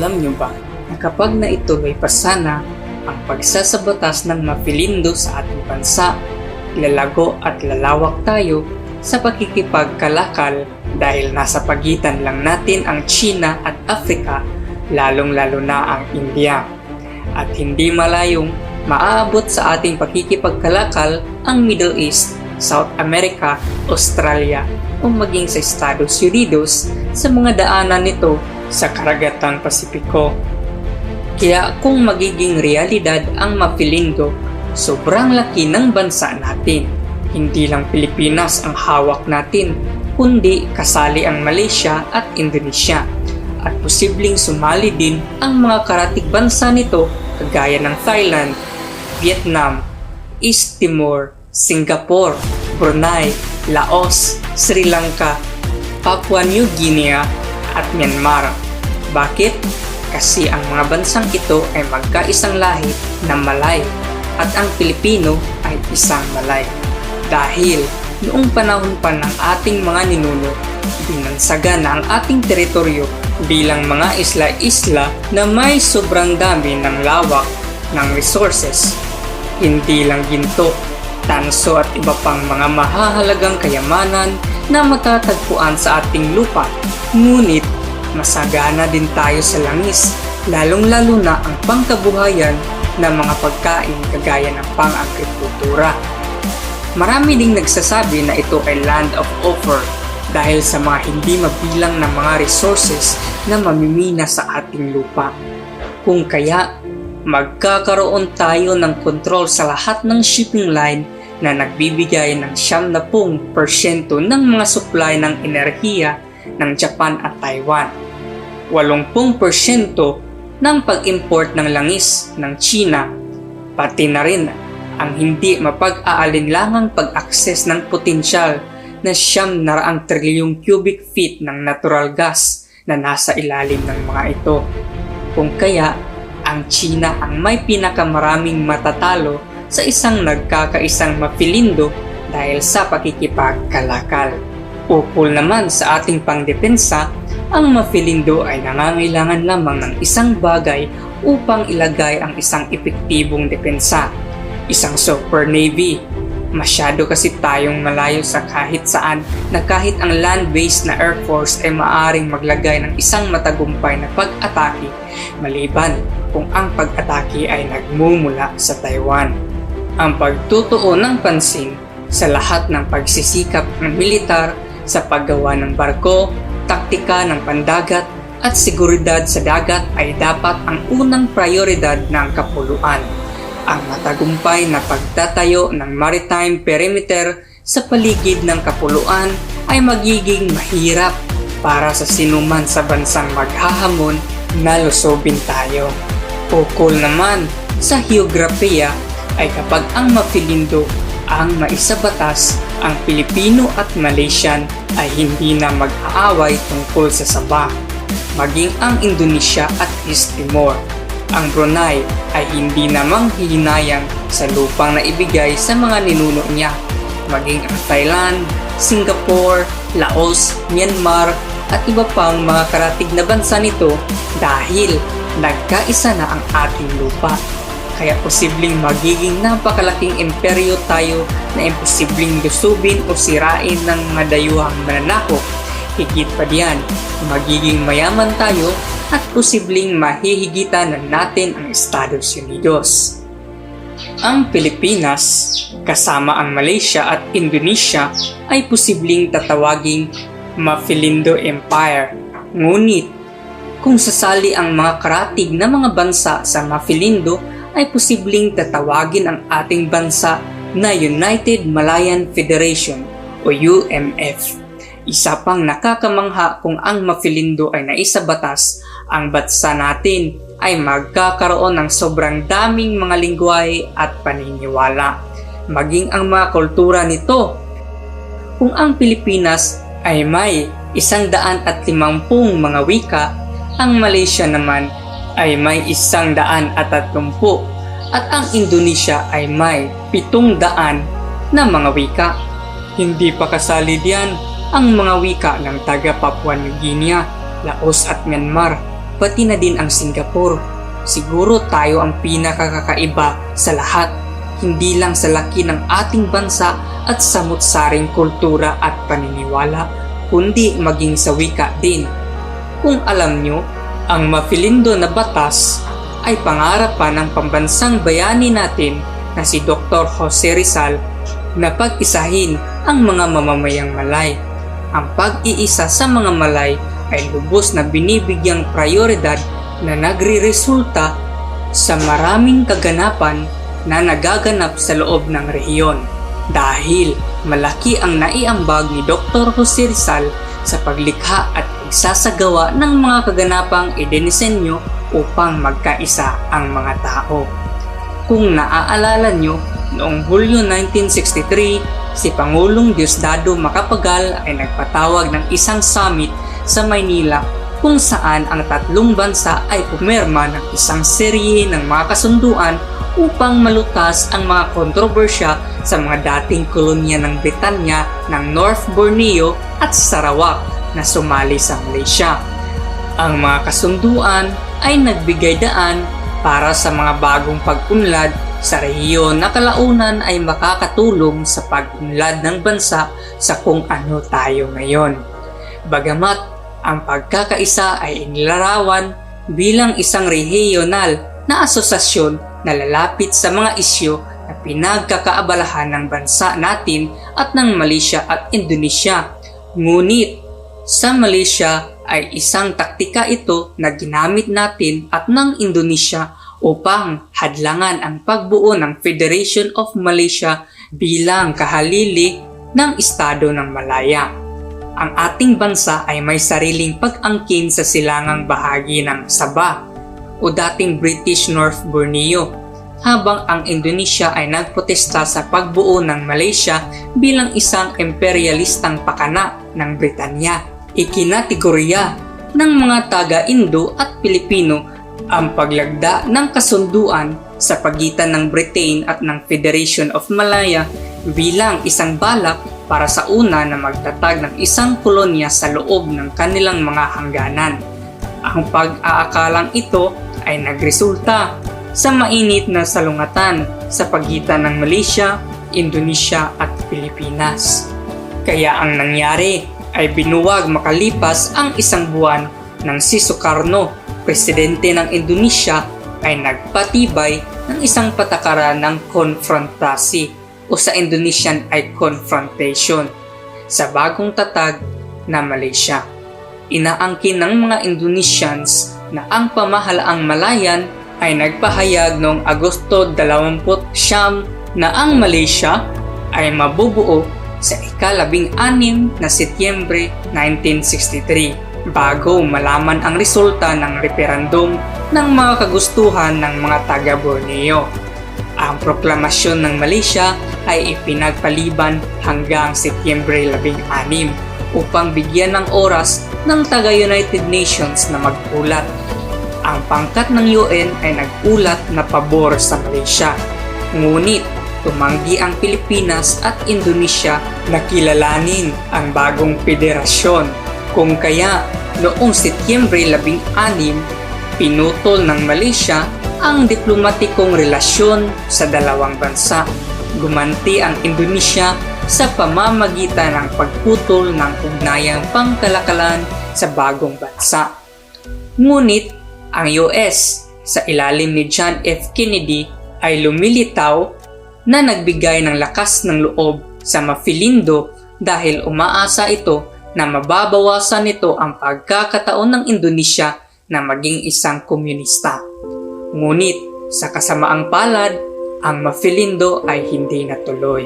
Alam niyo ba na kapag naituloy pa sana ang pagsasabatas ng mapilindo sa ating bansa, lalago at lalawak tayo sa pakikipagkalakal dahil nasa pagitan lang natin ang China at Africa, lalong-lalo na ang India. At hindi malayong maaabot sa ating pakikipagkalakal ang Middle East, South America, Australia o maging sa Estados Unidos sa mga daanan nito sa Karagatang Pasipiko. Kaya kung magiging realidad ang mapilindo, sobrang laki ng bansa natin. Hindi lang Pilipinas ang hawak natin, kundi kasali ang Malaysia at Indonesia. At posibleng sumali din ang mga karatig bansa nito kagaya ng Thailand, Vietnam, East Timor, Singapore, Brunei, Laos, Sri Lanka, Papua New Guinea at Myanmar. Bakit? Kasi ang mga bansang ito ay magkaisang lahi na Malay at ang Pilipino ay isang Malay. Dahil noong panahon pa ng ating mga ninuno, binansaga na ang ating teritoryo bilang mga isla-isla na may sobrang dami ng lawak ng resources. Hindi lang ginto, tanso at iba pang mga mahahalagang kayamanan na matatagpuan sa ating lupa. Ngunit masagana din tayo sa langis, lalong-lalo na ang pangkabuhayan ng mga pagkain kagaya ng pang-agrikultura. Marami ding nagsasabi na ito ay land of offer dahil sa mga hindi mabilang na mga resources na mamimina sa ating lupa. Kung kaya, magkakaroon tayo ng kontrol sa lahat ng shipping line na nagbibigay ng 70% ng mga supply ng enerhiya ng Japan at Taiwan. 80% ng pag-import ng langis ng China, pati na rin ang hindi mapag-aalinlangang pag-access ng potensyal na siyam na raang trilyong cubic feet ng natural gas na nasa ilalim ng mga ito. Kung kaya, ang China ang may pinakamaraming matatalo sa isang nagkakaisang mapilindo dahil sa pakikipagkalakal. Ukol naman sa ating pangdepensa, ang mapilindo ay nangangailangan lamang ng isang bagay upang ilagay ang isang epektibong depensa. Isang super navy. Masyado kasi tayong malayo sa kahit saan na kahit ang land-based na Air Force ay maaring maglagay ng isang matagumpay na pag-atake maliban kung ang pag-atake ay nagmumula sa Taiwan. Ang pagtutuon ng pansin sa lahat ng pagsisikap ng militar sa paggawa ng barko, taktika ng pandagat at seguridad sa dagat ay dapat ang unang prioridad ng kapuluan. Ang matagumpay na pagtatayo ng maritime perimeter sa paligid ng kapuluan ay magiging mahirap para sa sinuman sa bansang maghahamon na lusobin tayo. Ukol naman sa geografiya ay kapag ang mapilindo ang maisabatas, ang Pilipino at Malaysian ay hindi na mag-aaway tungkol sa Sabah. Maging ang Indonesia at East Timor. Ang Brunei ay hindi namang hihinayang sa lupang na ibigay sa mga ninuno niya. Maging ang Thailand, Singapore, Laos, Myanmar at iba pang mga karatig na bansa nito dahil nagkaisa na ang ating lupa kaya posibleng magiging napakalaking imperyo tayo na imposibleng lusubin o sirain ng mga dayuhang mananakop. Higit pa diyan, magiging mayaman tayo at posibleng mahihigitan na natin ang Estados Unidos. Ang Pilipinas, kasama ang Malaysia at Indonesia ay posibleng tatawaging Mafilindo Empire. Ngunit, kung sasali ang mga karatig na mga bansa sa Mafilindo ay posibleng tatawagin ang ating bansa na United Malayan Federation o UMF. Isa pang nakakamangha kung ang mafilindo ay naisabatas, ang bansa natin ay magkakaroon ng sobrang daming mga lingwahe at paniniwala, maging ang mga kultura nito. Kung ang Pilipinas ay may isang daan at limampung mga wika, ang Malaysia naman ay may isang daan at tatlumpu at ang Indonesia ay may pitong daan na mga wika. Hindi pa kasali diyan ang mga wika ng taga Papua New Guinea, Laos at Myanmar. pati na din ang Singapore. Siguro tayo ang pinakakakaiba sa lahat, hindi lang sa laki ng ating bansa at samut-saring kultura at paniniwala, kundi maging sa wika din. Kung alam nyo, ang mafilindo na batas ay pangarapan ng pambansang bayani natin na si Dr. Jose Rizal na pag-isahin ang mga mamamayang malay. Ang pag-iisa sa mga malay ay lubos na binibigyang prioridad na nagre-resulta sa maraming kaganapan na nagaganap sa loob ng rehiyon dahil malaki ang naiambag ni Dr. Jose Rizal sa paglikha at pagsasagawa ng mga kaganapang idinisenyo upang magkaisa ang mga tao. Kung naaalala nyo, noong Hulyo 1963, si Pangulong Diosdado Macapagal ay nagpatawag ng isang summit sa Maynila kung saan ang tatlong bansa ay pumirma ng isang serye ng mga kasunduan upang malutas ang mga kontrobersya sa mga dating kolonya ng Britanya ng North Borneo at Sarawak na sumali sa Malaysia. Ang mga kasunduan ay nagbigay daan para sa mga bagong pag-unlad sa rehiyon na kalaunan ay makakatulong sa pag-unlad ng bansa sa kung ano tayo ngayon. Bagamat ang pagkakaisa ay inilarawan bilang isang regional na asosasyon na lalapit sa mga isyo na pinagkakaabalahan ng bansa natin at ng Malaysia at Indonesia. Ngunit sa Malaysia ay isang taktika ito na ginamit natin at ng Indonesia upang hadlangan ang pagbuo ng Federation of Malaysia bilang kahalili ng Estado ng Malaya. Ang ating bansa ay may sariling pag-angkin sa silangang bahagi ng Sabah o dating British North Borneo habang ang Indonesia ay nagprotesta sa pagbuo ng Malaysia bilang isang imperialistang pakana ng Britanya. Ikinategorya ng mga taga-Indo at Pilipino ang paglagda ng kasunduan sa pagitan ng Britain at ng Federation of Malaya bilang isang balak para sa una na magtatag ng isang kolonya sa loob ng kanilang mga hangganan. Ang pag-aakalang ito ay nagresulta sa mainit na salungatan sa pagitan ng Malaysia, Indonesia at Pilipinas. Kaya ang nangyari ay binuwag makalipas ang isang buwan ng si Sukarno, presidente ng Indonesia, ay nagpatibay ng isang patakaran ng konfrontasi o sa Indonesian ay confrontation sa bagong tatag na Malaysia. Inaangkin ng mga Indonesians na ang pamahalaang Malayan ay nagpahayag noong Agosto 20 na ang Malaysia ay mabubuo sa ikalabing anim na Setyembre 1963 bago malaman ang resulta ng referendum ng mga kagustuhan ng mga taga Borneo. Ang proklamasyon ng Malaysia ay ipinagpaliban hanggang Setyembre 16 upang bigyan ng oras ng taga-United Nations na magpulat. Ang pangkat ng UN ay nagulat na pabor sa Malaysia. Ngunit tumanggi ang Pilipinas at Indonesia na kilalanin ang bagong federasyon. Kung kaya noong Setyembre 16, pinutol ng Malaysia ang diplomatikong relasyon sa dalawang bansa. Gumanti ang Indonesia sa pamamagitan ng pagputol ng ugnayang pangkalakalan sa bagong bansa. Ngunit ang US sa ilalim ni John F. Kennedy ay lumilitaw na nagbigay ng lakas ng loob sa Mafilindo dahil umaasa ito na mababawasan nito ang pagkakataon ng Indonesia na maging isang komunista. Ngunit sa kasamaang palad, ang Mafilindo ay hindi natuloy.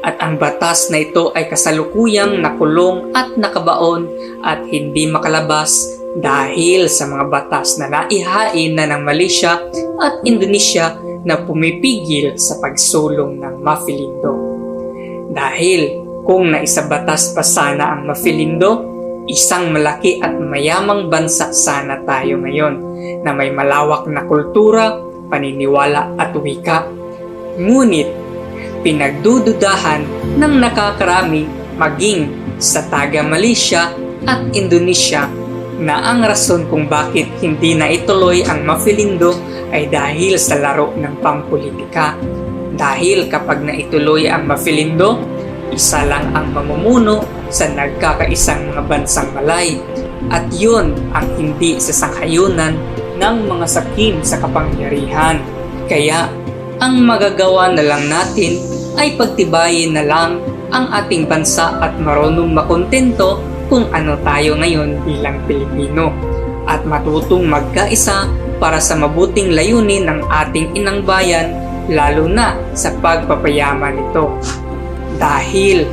At ang batas na ito ay kasalukuyang nakulong at nakabaon at hindi makalabas dahil sa mga batas na naihain na ng Malaysia at Indonesia na pumipigil sa pagsulong ng Mafilindo. Dahil kung naisabatas pa sana ang Mafilindo, isang malaki at mayamang bansa sana tayo ngayon na may malawak na kultura, paniniwala at wika. Ngunit, pinagdududahan ng nakakarami maging sa taga Malaysia at Indonesia na ang rason kung bakit hindi na ituloy ang Mafilindo ay dahil sa laro ng pampolitika. Dahil kapag naituloy ang Mafilindo, isa lang ang mamumuno sa nagkakaisang mga bansang malay. At yun ang hindi sa sanghayunan ng mga sakim sa kapangyarihan. Kaya, ang magagawa na lang natin ay pagtibayin na lang ang ating bansa at marunong makontento kung ano tayo ngayon bilang Pilipino at matutong magkaisa para sa mabuting layunin ng ating inang bayan lalo na sa pagpapayaman nito. Dahil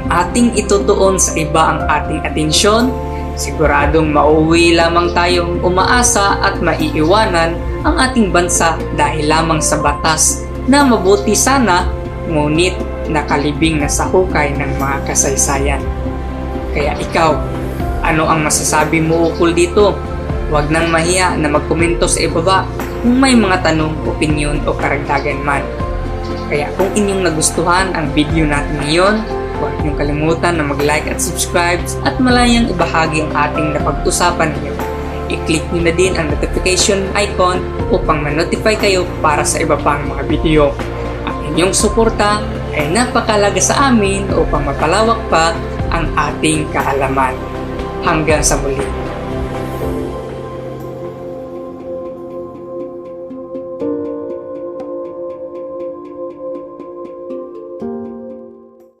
ang ating itutuon sa iba ang ating atensyon, siguradong mauwi lamang tayong umaasa at maiiwanan ang ating bansa dahil lamang sa batas na mabuti sana ngunit nakalibing na sa hukay ng mga kasaysayan. Kaya ikaw, ano ang masasabi mo ukol dito? Huwag nang mahiya na magkomento sa ibaba kung may mga tanong, opinion o karagdagan man. Kaya kung inyong nagustuhan ang video natin ngayon, huwag niyong kalimutan na mag-like at subscribe at malayang ibahagi ang ating napag-usapan ninyo. I-click niyo na din ang notification icon upang ma-notify kayo para sa iba pang mga video. Ang inyong suporta ay napakalaga sa amin upang mapalawak pa ang ating kaalaman. Hanggang sa muli.